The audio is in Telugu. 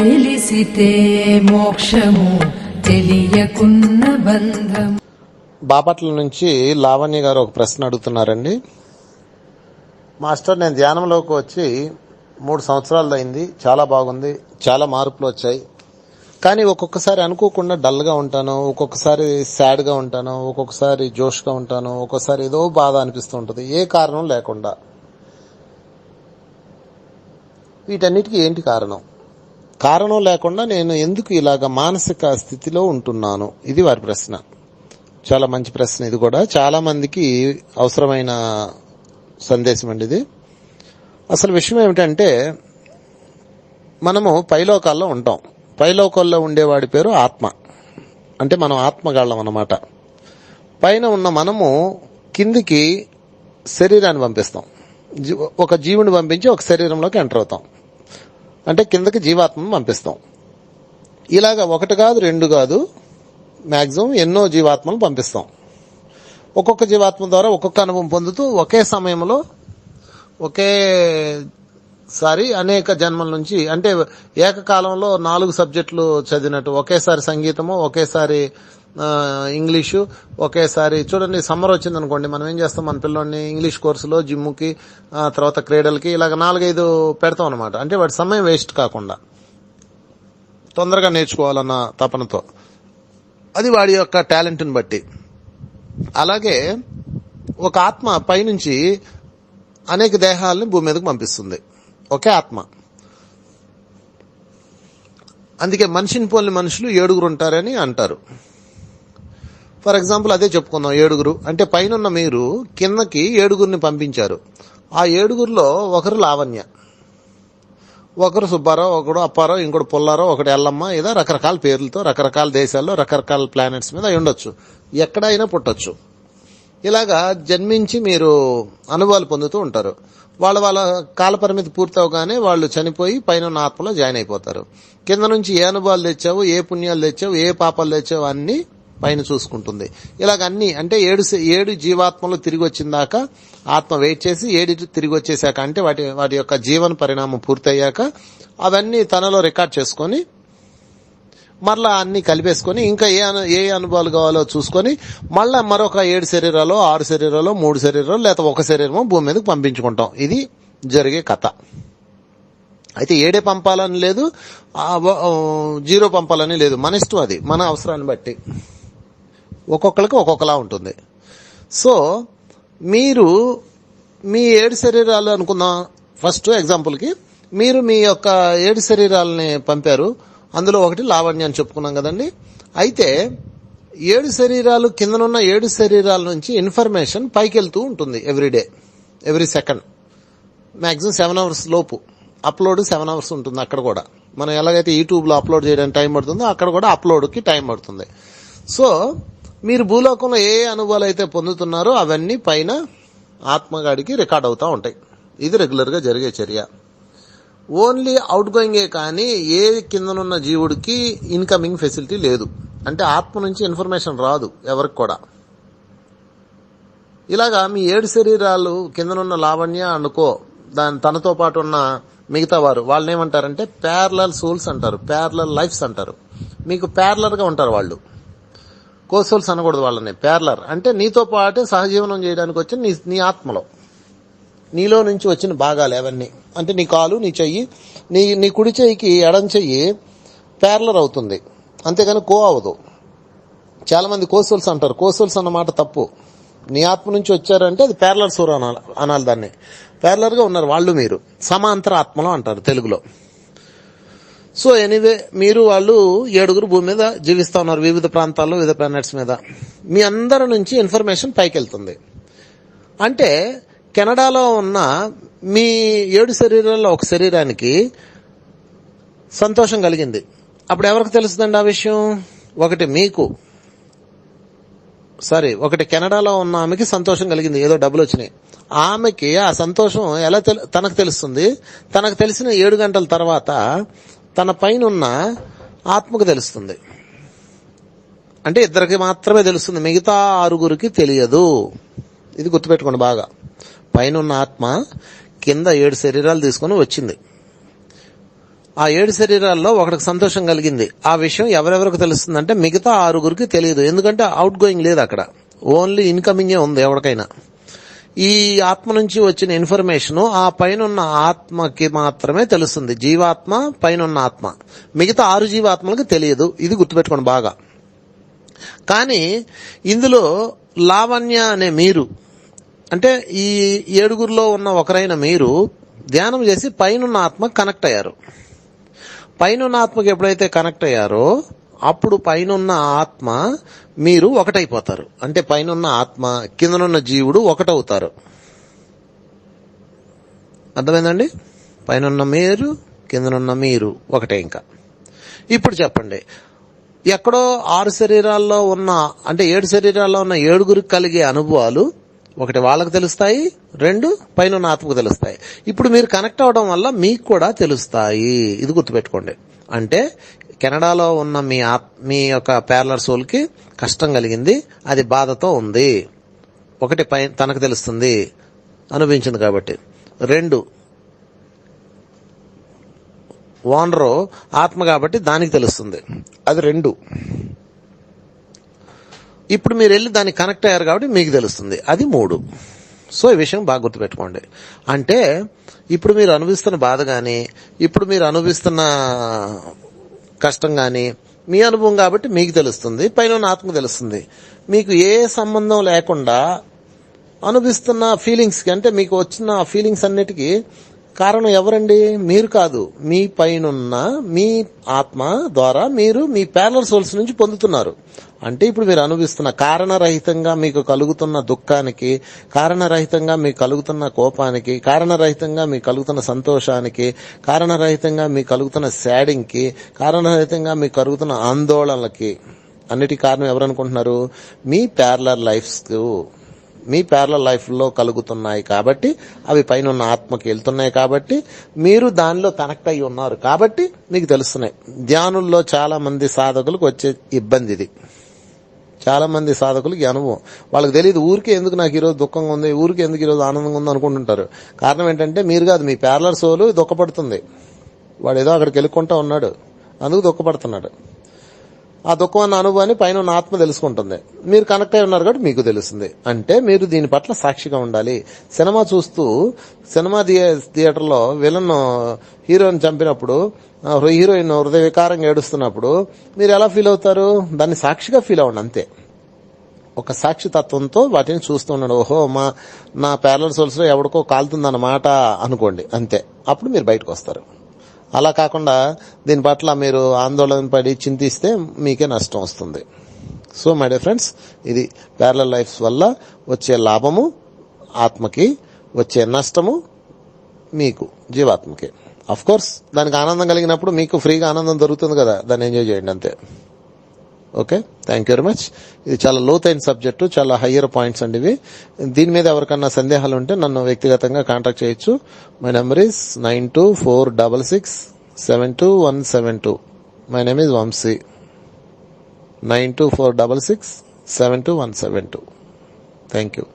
తెలిసితే మోక్షము తెలియకున్న బంధం బాపట్ల నుంచి లావణ్య గారు ఒక ప్రశ్న అడుగుతున్నారండి. మాస్టర్ నేను ధ్యానంలోకి వచ్చి మూడు సంవత్సరాలు అయింది చాలా బాగుంది చాలా మార్పులు వచ్చాయి. కానీ ఒక్కొక్కసారి అనుకోకుండా డల్గా ఉంటాను ఒక్కొక్కసారి సాడ్గా ఉంటాను ఒక్కొక్కసారి జోష్గా ఉంటాను ఒక్కొక్కసారి ఏదో బాధ అనిపిస్తూ ఉంటుంది ఏ కారణం లేకుండా. వీటన్నిటికీ ఏంటి కారణం? కారణం లేకుండా నేను ఎందుకు ఇలాగ మానసిక స్థితిలో ఉంటున్నాను? ఇది వారి ప్రశ్న. చాలా మంచి ప్రశ్న ఇది కూడా. చాలా మందికి అవసరమైన సందేశం అండి ఇది. అసలు విషయం ఏమిటంటే మనము పైలోకాల్లో ఉంటాం. పైలోకాల్లో ఉండేవాడి పేరు ఆత్మ. అంటే మనం ఆత్మగాళ్ళం అన్నమాట. పైన ఉన్న మనము కిందికి శరీరాన్ని పంపిస్తాం. జీ- ఒక జీవుని పంపించి ఒక శరీరంలోకి ఎంటర్ అవుతాం. అంటే కిందకి జీవాత్మను పంపిస్తాం. ఇలాగా ఒకటి కాదు రెండు కాదు మ్యాక్సిమం ఎన్నో జీవాత్మలు పంపిస్తాం. ఒక్కొక్క జీవాత్మ ద్వారా ఒక్కొక్క అనుభవం పొందుతూ ఒకే సమయంలో ఒకేసారి అనేక జన్మల నుంచి అంటే ఏకకాలంలో నాలుగు సబ్జెక్టులు చదివినట్టు ఒకేసారి సంగీతము ఒకేసారి ఇంగ్లీషు ఒకేసారి చూడండి సమ్మర్ వచ్చింది అనుకోండి మనం ఏం చేస్తాం మన పిల్లోడిని ఇంగ్లీష్ కోర్సులో జిమ్ముకి తర్వాత క్రీడలకి ఇలాగ నాలుగైదు పెడతాం అనమాట అంటే వాటి సమయం వేస్ట్ కాకుండా. తొందరగా నేర్చుకోవాలన్న తపనతో. అది వాడి యొక్క టాలెంట్ని బట్టి. అలాగే ఒక ఆత్మ పైనుంచి అనేక దేహాలని భూమి మీదకి పంపిస్తుంది. ఒకే ఆత్మ. అందుకే మనిషిని పోలిన మనుషులు ఏడుగురు ఉంటారని అంటారు. ఫర్ ఎగ్జాంపుల్ అదే చెప్పుకుందాం ఏడుగురు. అంటే పైన మీరు కిందకి ఏడుగురిని పంపించారు. ఆ ఏడుగురిలో ఒకరు లావణ్య. ఒకరు సుబ్బారావు ఒకడు అప్పారావు ఇంకోటి పుల్లారావు ఒకటి ఎల్లమ్మ ఏదో రకరకాల పేర్లతో రకరకాల దేశాల్లో రకరకాల ప్లానెట్స్ మీద అయి ఉండొచ్చు. ఎక్కడైనా పుట్టొచ్చు. ఇలాగా జన్మించి మీరు అనుభవాలు పొందుతూ ఉంటారు. వాళ్ళ వాళ్ళ కాలపరిమితి పూర్తవగానే వాళ్ళు చనిపోయి పైన ఉన్న ఆత్మలో జాయిన్ అయిపోతారు. కింద నుంచి ఏ అనుభవాలు తెచ్చావు ఏ పుణ్యాలు తెచ్చావు ఏ పాపాలు తెచ్చావు అన్నీ పైన చూసుకుంటుంది. ఇలాగ అన్ని అంటే ఏడు ఏడు జీవాత్మలు తిరిగి వచ్చిందాక ఆత్మ వెయిట్ చేసి ఏడు తిరిగి వచ్చేసాక అంటే వాటి వాటి యొక్క జీవన పరిణామం పూర్తయ్యాక అవన్నీ తనలో రికార్డ్ చేసుకొని మరలా అన్ని కలిపేసుకొని ఇంకా ఏ అను ఏ అనుభవాలు కావాలో చూసుకొని మళ్ళా మరొక ఏడు శరీరాలు ఆరు శరీరాలు మూడు శరీరాలు లేదా ఒక శరీరము భూమి మీదకి పంపించుకుంటాం. ఇది జరిగే కథ. అయితే ఏడే పంపాలని లేదు జీరో పంపాలని లేదు. మన ఇష్టం అది మన అవసరాన్ని బట్టి. ఒక్కొక్కరికి ఒక్కొక్కలా ఉంటుంది. సో మీరు మీ ఏడు శరీరాలు అనుకుందాం. ఫస్ట్ ఎగ్జాంపుల్కి మీరు మీ యొక్క ఏడు శరీరాలని పంపారు. అందులో ఒకటి లావణ్య అని చెప్పుకున్నాం కదండి. అయితే ఏడు శరీరాలు కిందనున్న ఏడు శరీరాల నుంచి ఇన్ఫర్మేషన్ పైకి వెళ్తూ ఉంటుంది everyday every second. Maximum seven hours లోపు. అప్లోడ్ సెవెన్ అవర్స్ ఉంటుంది అక్కడ కూడా. మనం ఎలాగైతే యూట్యూబ్లో అప్లోడ్ చేయడానికి టైం పడుతుందో అక్కడ కూడా అప్లోడ్కి టైం పడుతుంది. సో మీరు భూలోకంలో ఏ అనుభవాలు అయితే పొందుతున్నారో అవన్నీ పైన ఆత్మగాడికి రికార్డ్ అవుతూ ఉంటాయి. ఇది రెగ్యులర్గా జరిగే చర్య. ఓన్లీ అవుట్ గోయింగే కానీ ఏ కిందనున్న జీవుడికి ఇన్కమింగ్ ఫెసిలిటీ లేదు. అంటే ఆత్మ నుంచి ఇన్ఫర్మేషన్ రాదు ఎవరికి కూడా. ఇలాగా మీ ఏడు శరీరాలు కిందనున్న లావణ్య అనుకో దాని తనతో పాటు ఉన్న మిగతా వారు వాళ్ళని ఏమంటారంటే ప్యారలల్ సోల్స్ అంటారు ప్యారలల్ లైఫ్స్ అంటారు. మీకు ప్యారలర్గా ఉంటారు వాళ్ళు. కోసోల్స్ అనకూడదు వాళ్ళని. ప్యారలర్. అంటే నీతో పాటే సహజీవనం చేయడానికి వచ్చిన నీ నీ ఆత్మలో. నీలో నుంచి వచ్చిన భాగాలు అవన్నీ. అంటే నీ కాలు నీ చెయ్యి నీ నీ కుడి చెయ్యికి ఎడం చెయ్యి ప్యార్లర్ అవుతుంది. అంతేగాని కో అవ్వదు. చాలా మంది కోసోల్స్ అంటారు. కోసోల్స్ అన్నమాట తప్పు. నీ ఆత్మ నుంచి వచ్చారంటే అది ప్యారలర్ సూర్ అనాలి అనాలి దాన్ని. ప్యార్లర్గా ఉన్నారు వాళ్ళు మీరు. సమాంతర ఆత్మలో అంటారు తెలుగులో. సో ఎనీవే మీరు వాళ్ళు ఏడుగురు భూమి మీద జీవిస్తూ ఉన్నారు వివిధ ప్రాంతాల్లో వివిధ ప్లానెట్స్ మీద. మీ అందరి నుంచి ఇన్ఫర్మేషన్ పైకి వెళ్తుంది అంటే కెనడాలో ఉన్న మీ ఏడు శరీరాల్లో ఒక శరీరానికి సంతోషం కలిగింది. అప్పుడు ఎవరికి తెలుస్తుందండి ఆ విషయం? ఒకటి మీకు. సారీ ఒకటి కెనడాలో ఉన్న ఆమెకి సంతోషం కలిగింది ఏదో డబ్బులు వచ్చినాయి. ఆమెకి ఆ సంతోషం ఎలా తెలు తనకు తెలుస్తుంది? తనకు తెలిసిన ఏడు గంటల తర్వాత తన పైన ఉన్న ఆత్మకు తెలుస్తుంది. అంటే ఇద్దరికి మాత్రమే తెలుస్తుంది. మిగతా ఆరుగురికి తెలియదు. ఇది గుర్తుపెట్టుకోండి బాగా. పైన ఉన్న ఆత్మ కింద ఏడు శరీరాలు తీసుకొని వచ్చింది. ఆ ఏడు శరీరాల్లో ఒకటికి సంతోషం కలిగింది. ఆ విషయం ఎవరెవరికి తెలుస్తుందంటే మిగతా ఆరుగురికి తెలియదు. ఎందుకంటే అవుట్ గోయింగ్ లేదు అక్కడ. ఓన్లీ ఇన్కమింగే ఉంది ఎవరికైనా. ఈ ఆత్మ నుంచి వచ్చిన ఇన్ఫర్మేషన్ ఆ పైన ఉన్న ఆత్మకి మాత్రమే తెలుస్తుంది. జీవాత్మ పైన ఉన్న ఆత్మ. మిగతా ఆరు జీవాత్మలకు తెలియదు. ఇది గుర్తుపెట్టుకోండి బాగా. కానీ ఇందులో లావణ్య అనే మీరు అంటే ఈ ఏడుగురిలో ఉన్న ఒకరైన మీరు ధ్యానం చేసి పైనున్న ఆత్మ కనెక్ట్ అయ్యారు. పైనున్న ఆత్మకి ఎప్పుడైతే కనెక్ట్ అయ్యారో అప్పుడు పైనున్న ఆత్మ మీరు ఒకటైపోతారు. అంటే పైనున్న ఆత్మ కిందనున్న జీవుడు ఒకటవుతారు. అర్థమైందండి? పైనున్న మీరు కిందనున్న మీరు ఒకటే ఇంకా. ఇప్పుడు చెప్పండి. ఎక్కడో ఆరు శరీరాల్లో ఉన్న అంటే ఏడు శరీరాల్లో ఉన్న ఏడుగురికి కలిగే అనుభవాలు ఒకటి వాళ్ళకు తెలుస్తాయి రెండు పైన ఉన్న ఆత్మకు తెలుస్తాయి. ఇప్పుడు మీరు కనెక్ట్ అవడం వల్ల మీకు కూడా తెలుస్తాయి. ఇది గుర్తుపెట్టుకోండి. అంటే కెనడాలో ఉన్న మీ మీ యొక్క ప్యార్లర్ సోల్కి కష్టం కలిగింది అది బాధతో ఉంది. ఒకటి పై తనకు తెలుస్తుంది అనిపించింది కాబట్టి. రెండు ఓనరు ఆత్మ కాబట్టి దానికి తెలుస్తుంది. అది రెండు. ఇప్పుడు మీరు వెళ్ళి దానికి కనెక్ట్ అయ్యారు కాబట్టి మీకు తెలుస్తుంది. అది మూడు. సో ఈ విషయం బాగా గుర్తుపెట్టుకోండి. అంటే ఇప్పుడు మీరు అనుభవిస్తున్న బాధ కానీ ఇప్పుడు మీరు అనుభవిస్తున్న కష్టం కానీ మీ అనుభవం కాబట్టి మీకు తెలుస్తుంది పైన ఉన్న ఆత్మకు తెలుస్తుంది. మీకు ఏ సంబంధం లేకుండా అనుభవిస్తున్న ఫీలింగ్స్కి అంటే మీకు వచ్చిన ఫీలింగ్స్ అన్నిటికీ కారణం ఎవరండి? మీరు కాదు. మీ పైనున్న మీ ఆత్మ ద్వారా మీరు మీ ప్యారలర్ సోల్స్ నుంచి పొందుతున్నారు. అంటే ఇప్పుడు మీరు అనుభవిస్తున్న కారణరహితంగా మీకు కలుగుతున్న దుఃఖానికి కారణరహితంగా మీకు కలుగుతున్న కోపానికి కారణరహితంగా మీకు కలుగుతున్న సంతోషానికి కారణరహితంగా మీకు కలుగుతున్న శాడింగ్కి కారణరహితంగా మీకు కలుగుతున్న ఆందోళనలకి అన్నిటి కారణం ఎవరనుకుంటున్నారు? మీ ప్యారలర్ లైఫ్స్ మీ ప్యారల లైఫ్లో కలుగుతున్నాయి కాబట్టి అవి పైన ఉన్న ఆత్మకి వెళ్తున్నాయి కాబట్టి మీరు దానిలో కనెక్ట్ అయి ఉన్నారు కాబట్టి మీకు తెలుస్తున్నాయి. ధ్యానుల్లో చాలా మంది సాధకులకు వచ్చే ఇబ్బంది ఇది. చాలా మంది సాధకులకి ఈ అనుభవం. వాళ్ళకి తెలియదు ఊరికే ఎందుకు నాకు ఈరోజు దుఃఖంగా ఉంది ఊరికే ఎందుకు ఈరోజు ఆనందంగా ఉంది అనుకుంటుంటారు. కారణం ఏంటంటే మీరు కాదు మీ ప్యారలర్ సోలు దుఃఖపడుతుంది. వాడు ఏదో అక్కడికి వెళ్ళుకుంటా ఉన్నాడు అందుకు దుఃఖపడుతున్నాడు. ఆ దుఃఖం అన్న అనుభవాన్ని పైన ఉన్న ఆత్మ తెలుసుకుంటుంది. మీరు కనెక్ట్ అయి ఉన్నారు కాబట్టి మీకు తెలుస్తుంది. అంటే మీరు దీని పట్ల సాక్షిగా ఉండాలి. సినిమా చూస్తూ సినిమా థియే- థియేటర్లో విలన్ హీరోయిన్ చంపినప్పుడు హీరోయిన్ హృదయ వికారంగా ఏడుస్తున్నప్పుడు మీరు ఎలా ఫీల్ అవుతారు? దాన్ని సాక్షిగా ఫీల్ అవ్వండి అంతే. ఒక సాక్షి తత్వంతో వాటిని చూస్తున్నాడు ఓహో మా నా ప్యారలర్ సోల్స్ ఎవడికో కాలుతుందన్నమాట అనుకోండి. అంతే. అప్పుడు మీరు బయటకు వస్తారు. అలా కాకుండా దీని పట్ల మీరు ఆందోళన పడి చింతిస్తే మీకే నష్టం వస్తుంది. సో మై డియర్ ఫ్రెండ్స్ ఇది ప్యారల లైఫ్స్ వల్ల వచ్చే లాభము ఆత్మకి వచ్చే నష్టము మీకు జీవాత్మకి. అఫ్ కోర్స్ దానికి ఆనందం కలిగినప్పుడు మీకు ఫ్రీగా ఆనందం దొరుకుతుంది కదా దాన్ని ఎంజాయ్ చేయండి అంతే. Okay? Thank you very much ఇది చాలా లోతైన సబ్జెక్టు చాలా హయ్యర్ పాయింట్స్ అండి ఇవి. దీని మీద ఎవరికన్నా సందేహాలు ఉంటే నన్ను వ్యక్తిగతంగా కాంటాక్ట్ చేయొచ్చు. My number is nine two four double six seven two one seven two my name is Vamshi nine two four double six seven two one seven two thank you